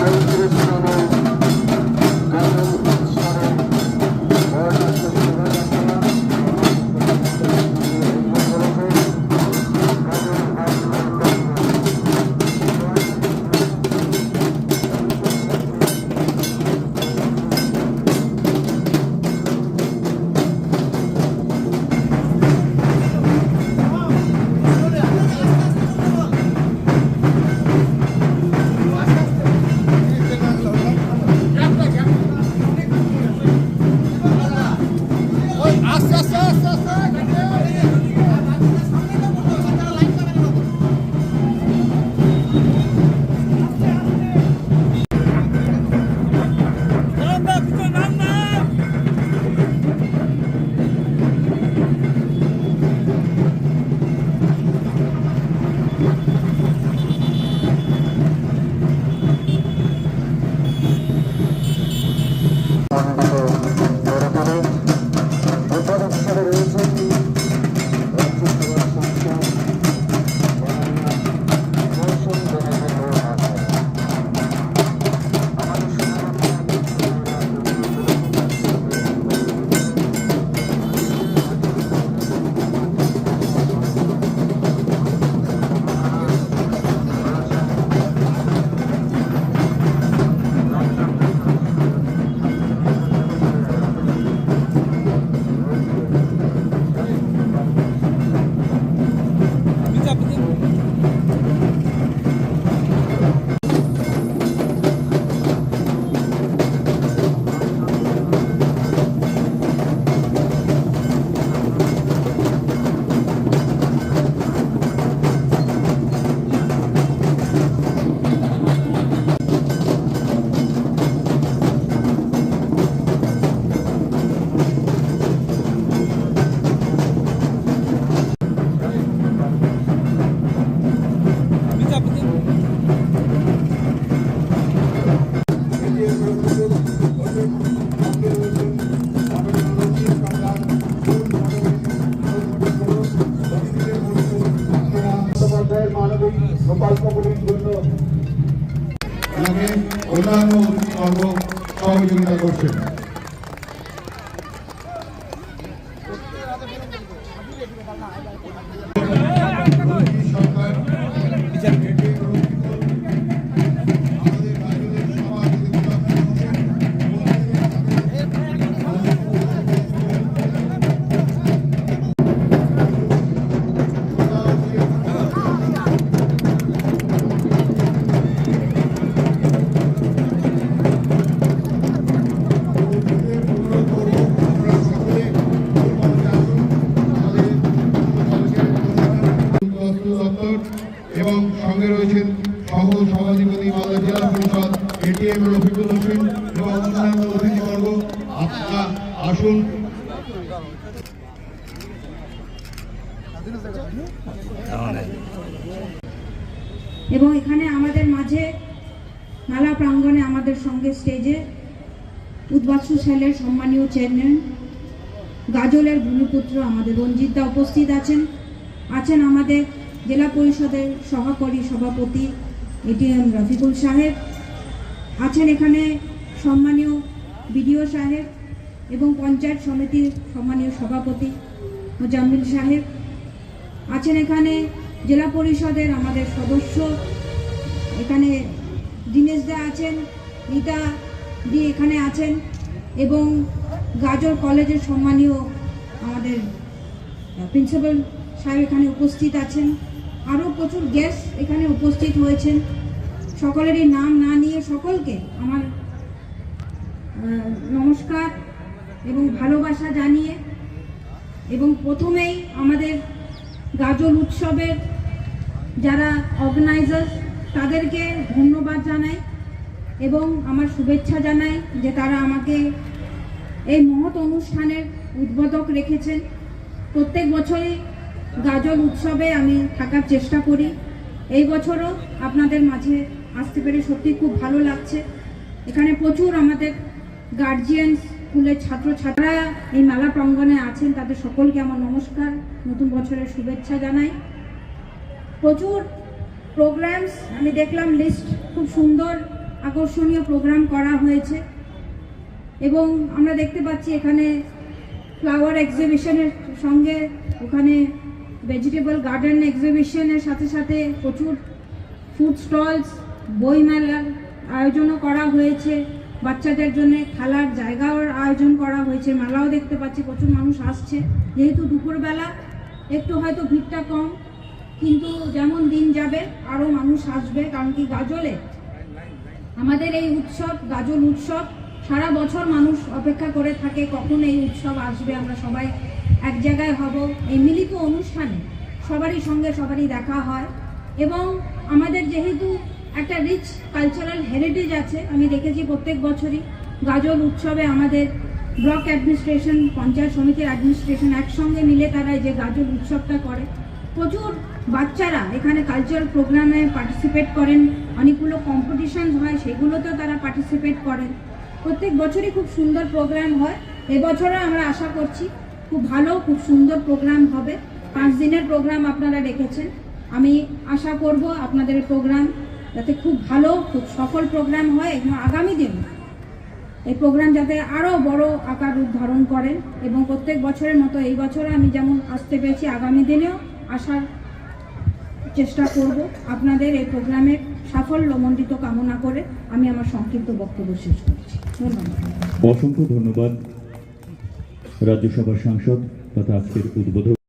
Deus মানবিক প্রকল্পগুলির জন্য এনাকে অন্যান্য অতিথিবর্গ সহযোগিতা করছেন এটিএম রফিকুল হোসেন এবং আসুন এবং এখানে আমাদের মাঝে মেলা প্রাঙ্গণে আমাদের সঙ্গে স্টেজে উদ্বাসু সেলের সম্মানীয় চেয়ারম্যান, গাজলের ভূমিপুত্র আমাদের রঞ্জিতদা উপস্থিত আছেন। আছেন আমাদের জেলা পরিষদের সহকারী সভাপতি এটিএম রফিকুল সাহেব। আছেন এখানে সম্মানীয় বিডিও সাহেব এবং পঞ্চায়েত সমিতির সম্মানীয় সভাপতি মোজাম্মিল সাহেব। আছেন এখানে জেলা পরিষদের আমাদের সদস্য। এখানে দা আছেন, রীতা দি এখানে আছেন এবং গাজর কলেজের সম্মানীয় আমাদের প্রিন্সিপাল সাহেব এখানে উপস্থিত আছেন। আরও প্রচুর গেস্ট এখানে উপস্থিত হয়েছেন। সকলেরই নাম না নিয়ে সকলকে আমার নমস্কার এবং ভালোবাসা জানিয়ে এবং প্রথমেই আমাদের গাজল উৎসবের যারা অর্গানাইজার তাদেরকে ধন্যবাদ জানাই এবং আমার শুভেচ্ছা জানাই যে তারা আমাকে এই মহৎ অনুষ্ঠানের উদ্বোধক রেখেছেন। প্রত্যেক বছরই গাজল উৎসবে আমি থাকার চেষ্টা করি। এই বছরও আপনাদের মাঝে আসতে পেরে সত্যি খুব ভালো লাগছে। এখানে প্রচুর আমাদের গার্জিয়ান স্কুলের ছাত্রছাত্রীরা এই মেলা প্রাঙ্গণে আছেন। তাদের সকলকে আমার নমস্কার, নতুন বছরের শুভেচ্ছা জানাই। প্রচুর প্রোগ্রামস আমি দেখলাম লিস্ট খুব সুন্দর, আকর্ষণীয় প্রোগ্রাম করা হয়েছে। এবং আমরা দেখতে পাচ্ছি এখানে ফ্লাওয়ার এক্সিবিশনের সঙ্গে, ওখানে ভেজিটেবল গার্ডেন এক্সিবিশনের সাথে সাথে প্রচুর ফুড স্টলস বইমেলার আয়োজনও করা হয়েছে। বাচ্চাদের জন্য খেলার জায়গার আয়োজন করা হয়েছে। মেলাও দেখতে পাচ্ছি, প্রচুর মানুষ আসছে। যেহেতু দুপুরবেলা, একটু হয়তো ভিড়টা কম, কিন্তু যেমন দিন যাবে আরও মানুষ আসবে, কারণ কি গাজলে আমাদের এই উৎসব, গাজল উৎসব, সারা বছর মানুষ অপেক্ষা করে থাকে, কখন এই উৎসব আসবে, আমরা সবাই এক জায়গায় হব। এই মিলিত অনুষ্ঠানে সবারই সঙ্গে সবারই দেখা হয়। এবং আমাদের যেহেতু একটা রিচ কালচারাল হেরিটেজ আছে। আমি দেখেছি প্রত্যেক বছরই গাজল উৎসবে আমাদের ব্লক অ্যাডমিনিস্ট্রেশন, পঞ্চায়েত সমিতির অ্যাডমিনিস্ট্রেশন একসঙ্গে মিলে তারা যে গাজল উৎসবটা করে। প্রচুর বাচ্চারা এখানে কালচারাল প্রোগ্রামে পার্টিসিপেট করেন। অনেকগুলো কম্পিটিশন হয়, সেগুলোতেও তারা পার্টিসিপেট করেন। প্রত্যেক বছরই খুব সুন্দর প্রোগ্রাম হয়। এবছরও আমরা আশা করছি খুব ভালো, খুব সুন্দর প্রোগ্রাম হবে। পাঁচ দিনের প্রোগ্রাম আপনারা রেখেছেন আমি আশা করব আপনাদের প্রোগ্রাম যাতে খুব ভালো, খুব সফল প্রোগ্রাম হয় এবং আগামী দিন। এই প্রোগ্রাম যাতে আরও বড় আকার রূপ ধারণ করেন এবং প্রত্যেক বছরের মতো এই বছরে আমি যেমন আসতে পেরেছি, আগামী দিনেও আসার চেষ্টা করব আপনাদের এই প্রোগ্রামের সাফল্যমণ্ডিত কামনা করে আমি আমার সংক্ষিপ্ত বক্তব্য শেষ করছি। ধন্যবাদ। অসংখ্য ধন্যবাদ রাজ্যসভার সাংসদ তথা আজকের উদ্বোধক।